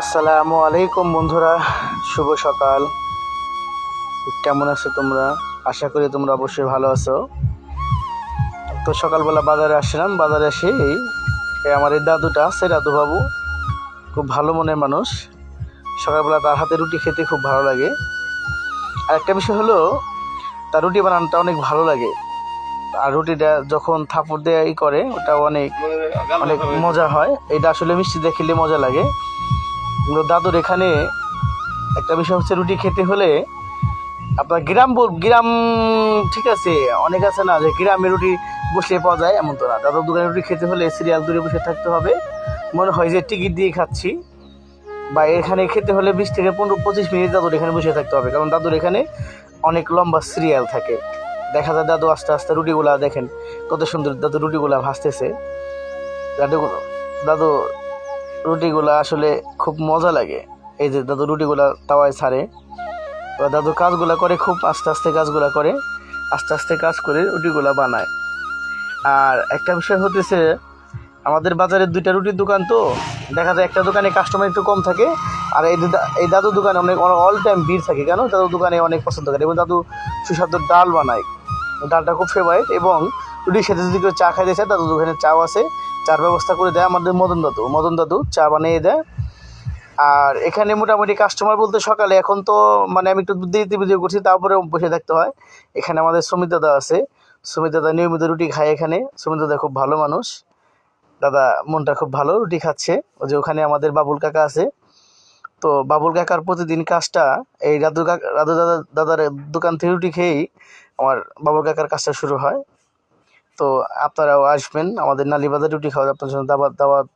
আসসালামু আলাইকুম বন্ধুরা, শুভ সকাল। কেমন আছো তোমরা? আশা করি তোমরা অবশ্যই ভালো আছো। তো সকালবেলা বাজারে আসলাম বাজারে এসে এই আমার এই দাদুটা আছে দাদু বাবু খুব ভালো মনের মানুষ। সকালবেলা তার হাতে রুটি খেতে খুব ভালো লাগে। আর একটা বিষয় হলো, তার রুটি বানানোটা অনেক ভালো লাগে। আর রুটিটা যখন থাপড় দেয় করে ওটা অনেক অনেক মজা হয়। এটা আসলে মিষ্টি দিয়ে খেলে মজা লাগে। কিন্তু দাদুর এখানে একটা বিষয় হচ্ছে রুটি খেতে হলে আপনার গ্রাম গ্রাম ঠিক আছে অনেক আছে না যে গ্রামে রুটি বসে পাওয়া যায় এমন তো না। দাদুর দোকানে রুটি খেতে হলে সিরিয়াল দূরে বসে থাকতে হবে। মনে হয় যে টিকিট দিয়ে খাচ্ছি। বা এখানে খেতে হলে বিশ থেকে পনেরো পঁচিশ মিনিট দাদুর এখানে বসে থাকতে হবে। কারণ দাদুর এখানে অনেক লম্বা সিরিয়াল থাকে। দেখা যায় দাদু আস্তে আস্তে রুটিগুলা দেখেন কত সুন্দর দাদু রুটিগুলা ভাসতেছে। দাদু দাদু রুটিগুলা আসলে খুব মজা লাগে। এই যে দাদু রুটিগুলা তাওয়ায় ছাড়ে। তো দাদু কাজগুলা করে, খুব আস্তে আস্তে কাজগুলা করে। আস্তে আস্তে কাজ করে রুটিগুলা বানায়। আর একটা বিষয় হতেছে, আমাদের বাজারে দুইটা রুটির দোকান তো। দেখা যায় একটা দোকানে কাস্টমার একটু কম থাকে, আর এই এই দাদু দোকানে অনেক অল টাইম ভিড় থাকে। কেন? দাদু দোকানে অনেক পছন্দ করে। এবং দাদু সুস্বাদু ডাল বানায়। ডালটা খুব ফেভারিট এবং রুটির সাথে যদি কেউ চা খাইতে চায় দাদু দোকানে চাও আছে। চার ব্যবস্থা করে দেয় আমাদের মদন দাদু। মদন দাদু চা বানিয়ে দেয়। আর এখানে মোটামুটি কাস্টমার বলতে সকালে এখন তো মানে আমি একটু দেরিতে ভিডিও করছি তারপরে বসে থাকতে হয়। এখানে আমাদের সুমিত দাদা আছে। সুমিত দাদা নিয়মিত রুটি খায় এখানে। সুমিত দাদা খুব ভালো মানুষ। দাদা মনটা খুব ভালো, রুটি খাচ্ছে। ওই যে ওখানে আমাদের বাবুল কাকা আছে। তো বাবুল কাকার প্রতিদিন কাজটা, এই দাদু কাকা দাদু দাদা দাদার দোকান থেকে রুটি খেয়েই আমার বাবুল কাকার কাজটা শুরু হয়। তো আপনারাও আসবেন। আমাদের নালিবাজার রুটি খাওয়ার আপনার জন্য দাওয়াত দাওয়াত